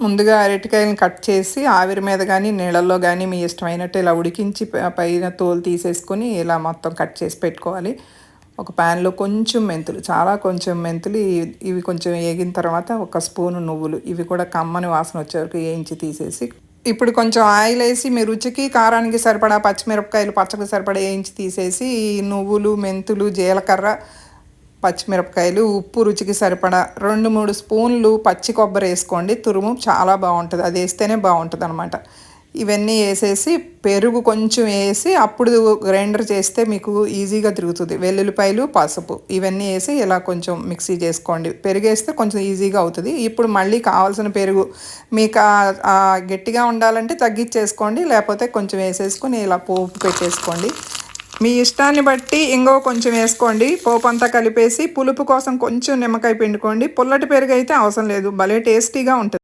ముందుగా అరటికాయలను కట్ చేసి ఆవిరి మీద కానీ నీళ్ళల్లో కానీ మీ ఇష్టమైనట్టు ఇలా ఉడికించి పైన తోలు తీసేసుకొని ఇలా మొత్తం కట్ చేసి పెట్టుకోవాలి. ఒక ప్యాన్లో కొంచెం మెంతులు చాలా కొంచెం మెంతులు ఇవి- కొంచెం వేగిన తర్వాత ఒక స్పూను నువ్వులు ఇవి కూడా కమ్మని వాసన వచ్చే వరకు వేయించి తీసేసి ఇప్పుడు కొంచెం ఆయిల్ వేసి మీ రుచికి కారానికి సరిపడా పచ్చిమిరపకాయలు పచ్చకి సరిపడా వేయించి తీసేసి ఈ నువ్వులు మెంతులు జీలకర్ర పచ్చిమిరపకాయలు ఉప్పు రుచికి సరిపడా రెండు మూడు స్పూన్లు పచ్చి కొబ్బరి వేసుకోండి. తురుము చాలా బాగుంటుంది. అది వేస్తేనే బాగుంటుంది అనమాట ఇవన్నీ వేసేసి పెరుగు కొంచెం వేసి అప్పుడు గ్రైండర్ చేస్తే మీకు ఈజీగా తిరుగుతుంది. వెల్లుల్లిపాయలు పసుపు ఇవన్నీ వేసి ఇలా కొంచెం మిక్సీ చేసుకోండి. పెరుగు వేస్తే కొంచెం ఈజీగా అవుతుంది. ఇప్పుడు మళ్ళీ కావాల్సిన పెరుగు మీకు గట్టిగా ఉండాలంటే తగ్గించేసుకోండి. లేకపోతే కొంచెం వేసేసుకొని ఇలా పోపు పెట్టేసుకోండి. మీ ఇష్టాన్ని బట్టి ఇంకో కొంచెం వేసుకోండి. పోపు అంతా కలిపేసి పులుపు కోసం కొంచెం నిమ్మకాయ పిండుకోండి. పుల్లటి పెరుగు అయితే అవసరం లేదు. భలే టేస్టీగా ఉంటుంది.